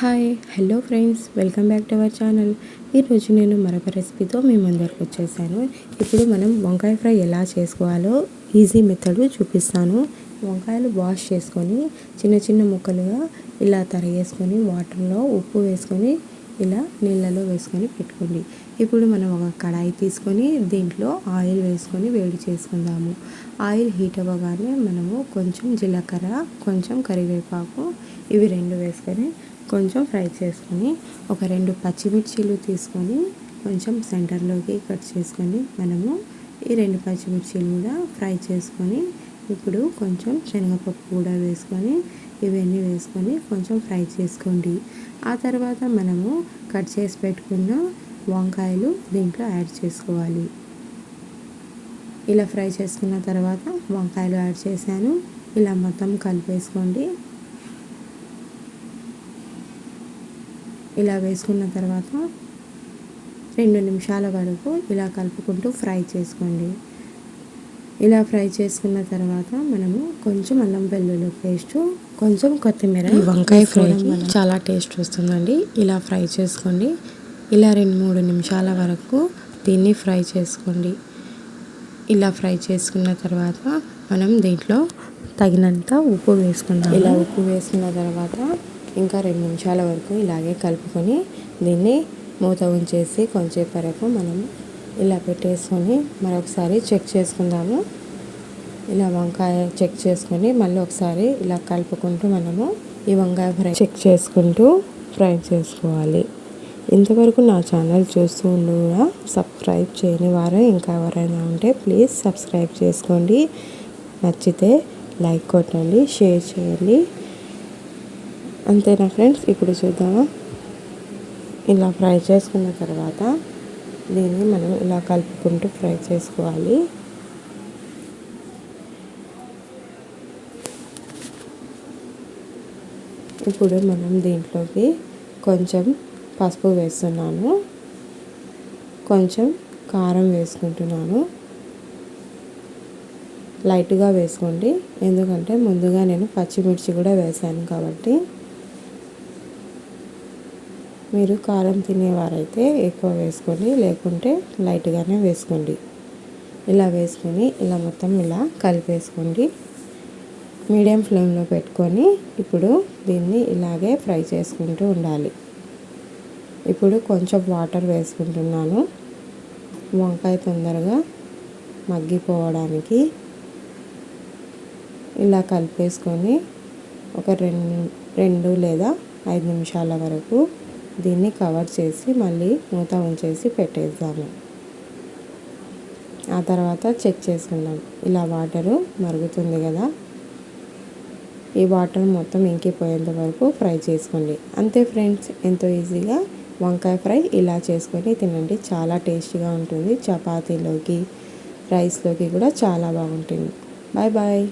Hi hello friends welcome back to our channel ఈరోజు నేను మరొక రెసిపీతో మీ ముందరకు వచ్చేసాను. ఇప్పుడు మనం వంకాయ ఫ్రై ఎలా చేసుకోవాలో ఈజీ మెథడ్ చూపిస్తాను. వంకాయలు వాష్ చేసుకొని చిన్న చిన్న ముక్కలుగా ఇలా తరిగేసుకొని వాటర్లో ఉప్పు వేసుకొని ఇలా నీళ్ళలో వేసుకొని పెట్టుకోండి. ఇప్పుడు మనం ఒక కడాయి తీసుకొని దీంట్లో ఆయిల్ వేసుకొని వేడి చేసుకుందాము. ఆయిల్ హీట్ అవ్వగానే మనము కొంచెం జీలకర్ర కొంచెం కరివేపాకు ఇవి రెండు వేసుకొని కొంచెం ఫ్రై చేసుకొని ఒక రెండు పచ్చిమిర్చీలు తీసుకొని కొంచెం సెంటర్లోకి కట్ చేసుకొని మనము ఈ రెండు పచ్చిమిర్చీలు కూడా ఫ్రై చేసుకొని ఇప్పుడు కొంచెం శనగపప్పు కూడా వేసుకొని ఇవన్నీ వేసుకొని కొంచెం ఫ్రై చేసుకోండి. ఆ తర్వాత మనము కట్ చేసి పెట్టుకున్న వంకాయలు దీంట్లో యాడ్ చేసుకోవాలి. ఇలా ఫ్రై చేసుకున్న తర్వాత వంకాయలు యాడ్ చేశాను. ఇలా మొత్తం కలిపేసుకోండి. ఇలా వేసుకున్న తర్వాత రెండు నిమిషాల వరకు ఇలా కలుపుకుంటూ ఫ్రై చేసుకోండి. ఇలా ఫ్రై చేసుకున్న తర్వాత మనము కొంచెం అల్లం వెల్లుల్లి పేస్ట్ కొంచెం కొత్తిమీర ఈ వంకాయ ఫ్రై చాలా టేస్ట్ వస్తుందండి. ఇలా ఫ్రై చేసుకోండి. ఇలా రెండు మూడు నిమిషాల వరకు దీన్ని ఫ్రై చేసుకోండి. ఇలా ఫ్రై చేసుకున్న తర్వాత మనం దీంట్లో తగినంత ఉప్పు వేసుకుందాం ఇలా ఉప్పు వేసుకున్న తర్వాత ఇంకా రెండు నిమిషాల వరకు ఇలాగే కలుపుకొని దీన్ని మూత ఉంచేసి కొంచెం వరకు మనం ఇలా పెట్టేసుకొని మరొకసారి చెక్ చేసుకుందాము. ఇలా వంకాయ చెక్ చేసుకొని మళ్ళీ ఒకసారి ఇలా కలుపుకుంటూ మనము ఈ వంకాయ ఫ్రై చెక్ చేసుకుంటూ ఫ్రై చేసుకోవాలి. ఇంతవరకు నా ఛానల్ చూస్తూ ఉండగా సబ్స్క్రైబ్ చేయని వారు ఇంకా ఎవరైనా ఉంటే ప్లీజ్ సబ్స్క్రైబ్ చేసుకోండి. నచ్చితే లైక్ కొట్టండి షేర్ చేయండి. అంతేనా ఫ్రెండ్స్? ఇప్పుడు చూద్దామా? ఇలా ఫ్రై చేసుకున్న తర్వాత దీన్ని మనం ఇలా కలుపుకుంటూ ఫ్రై చేసుకోవాలి. ఇప్పుడు మనం దీంట్లోకి కొంచెం పసుపు వేస్తున్నాను. కొంచెం కారం వేసుకుంటున్నాను. లైట్గా వేసుకోండి. ఎందుకంటే ముందుగా నేను పచ్చిమిర్చి కూడా వేసాను కాబట్టి మీరు కారం తినేవారైతే ఎక్కువ వేసుకోండి లేకుంటే లైట్గానే వేసుకోండి. ఇలా వేసుకొని ఇలా మొత్తం ఇలా కలిపేసుకోండి. మీడియం ఫ్లేమ్లో పెట్టుకొని ఇప్పుడు దీన్ని ఇలాగే ఫ్రై చేసుకుంటూ ఉండాలి. ఇప్పుడు కొంచెం వాటర్ వేసుకుంటున్నాను. వంకాయ తొందరగా మగ్గిపోవడానికి ఇలా కలిపేసుకొని ఒక రెండు రెండు లేదా ఐదు నిమిషాల వరకు దీన్ని కవర్ చేసి మళ్ళీ మూత ఉంచేసి పెట్టేద్దాము. ఆ తర్వాత చెక్ చేసుకుందాం. ఇలా వాటరు మరుగుతుంది కదా. ఈ వాటర్ మొత్తం ఇంకిపోయేంత వరకు ఫ్రై చేసుకోండి. అంతే ఫ్రెండ్స్ ఎంతో ఈజీగా వంకాయ ఫ్రై ఇలా చేసుకొని తినండి. చాలా టేస్టీగా ఉంటుంది. చపాతీలోకి రైస్లోకి కూడా చాలా బాగుంటుంది. Bye bye.